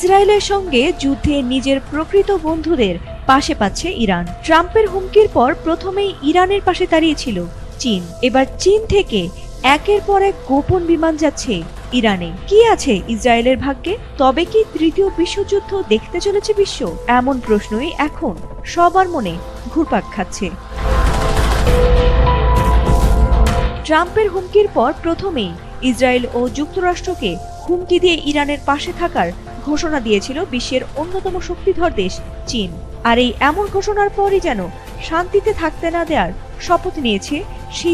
ইসরায়েলের সঙ্গে যুদ্ধে নিজের প্রকৃত বন্ধুদের পাশে পাচ্ছে ইরান। ট্রাম্পের হুমকির পর প্রথমেই ইরানের পাশে দাঁড়িয়েছিল চীন। এবার চীন থেকে একের পর এক গোপন বিমান যাচ্ছে ইরানে। কি আছে ইসরায়েলের ভাগ্যে? তবে কি তৃতীয় বিশ্বযুদ্ধ দেখতে চলেছে বিশ্ব? এমন প্রশ্নই এখন সবার মনে ঘুরপাক খাচ্ছে। ট্রাম্পের হুমকির পর প্রথমেই ইসরায়েল ও যুক্তরাষ্ট্রকে হুমকি দিয়ে ইরানের পাশে থাকার ঘোষণা দিয়েছিল বিশ্বের অন্যতম শক্তিধর দেশ, চীন। আর এই এমন ঘোষণার পরই যেন শান্তিতে থাকতে না দেওয়ার শপথ নিয়েছে শি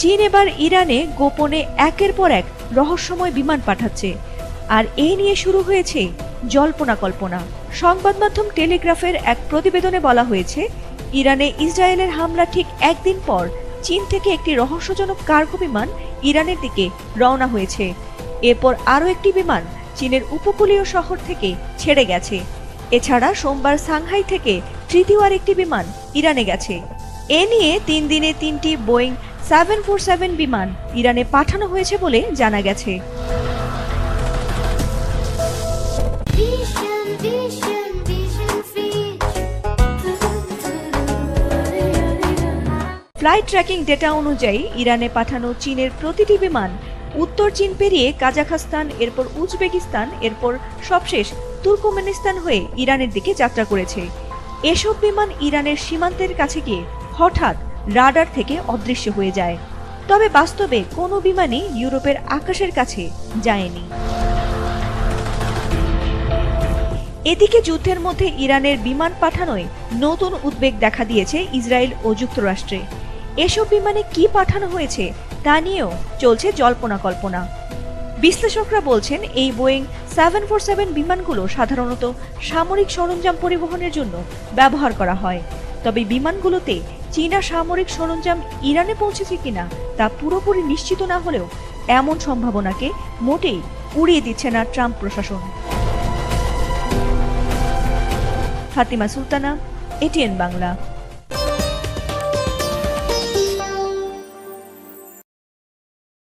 চীন এবার ইরানে গোপনে একের পর এক রহস্যময় বিমান পাঠাচ্ছে। আর এই নিয়ে শুরু হয়েছে জল্পনা কল্পনা। সংবাদ মাধ্যম টেলিগ্রাফের এক প্রতিবেদনে বলা হয়েছে, ইরানে ইসরায়েলের হামলা ঠিক একদিন পর চীন থেকে একটি রহস্যজনক কার্গো বিমান ইরানের দিকে রওনা হয়েছে। এরপর আরও একটি বিমান চীনের উপকূলীয় শহর থেকে ছেড়ে গেছে। এছাড়া সোমবার সাংহাই থেকে তৃতীয় আর একটি বিমান ইরানে গেছে। এ নিয়ে তিন দিনে তিনটি বোয়িং সেভেন ফোর সেভেন বিমান ইরানে পাঠানো হয়েছে বলে জানা গেছে। ফ্লাইট ট্র্যাকিং ডেটা অনুযায়ী ইরানে পাঠানো চীনের প্রতিটি বিমান উত্তর চীন পেরিয়ে কাজাখস্তান, এরপর উজবেকিস্তান, এরপর সবশেষ তুর্কমেনিস্তান হয়ে ইরানের দিকে যাত্রা করেছে। এসব বিমান ইরানের সীমান্তের কাছে গিয়ে হঠাৎ রাডার থেকে অদৃশ্য হয়ে যায়। তবে বাস্তবে কোনো বিমানই ইউরোপের আকাশের কাছে যায়নি। এদিকে যুদ্ধের মধ্যে ইরানের বিমান পাঠানোয় নতুন উদ্বেগ দেখা দিয়েছে ইসরায়েল ও যুক্তরাষ্ট্রে। এসব বিমানে কি পাঠানো হয়েছে তা নিয়েও চলছে জল্পনা কল্পনা। বিশ্লেষকরা বলছেন, এই বোয়িং সেভেন ফোর সেভেন বিমানগুলো সাধারণত সামরিক সরঞ্জাম পরিবহনের জন্য ব্যবহার করা হয়। তবে বিমানগুলোতে চীনা সামরিক সরঞ্জাম ইরানে পৌঁছেছে কিনা তা পুরোপুরি নিশ্চিত না হলেও এমন সম্ভাবনাকে মোটেই উড়িয়ে দিচ্ছে না ট্রাম্প প্রশাসন। ফাতিমা সুলতানা, এটিএন বাংলা।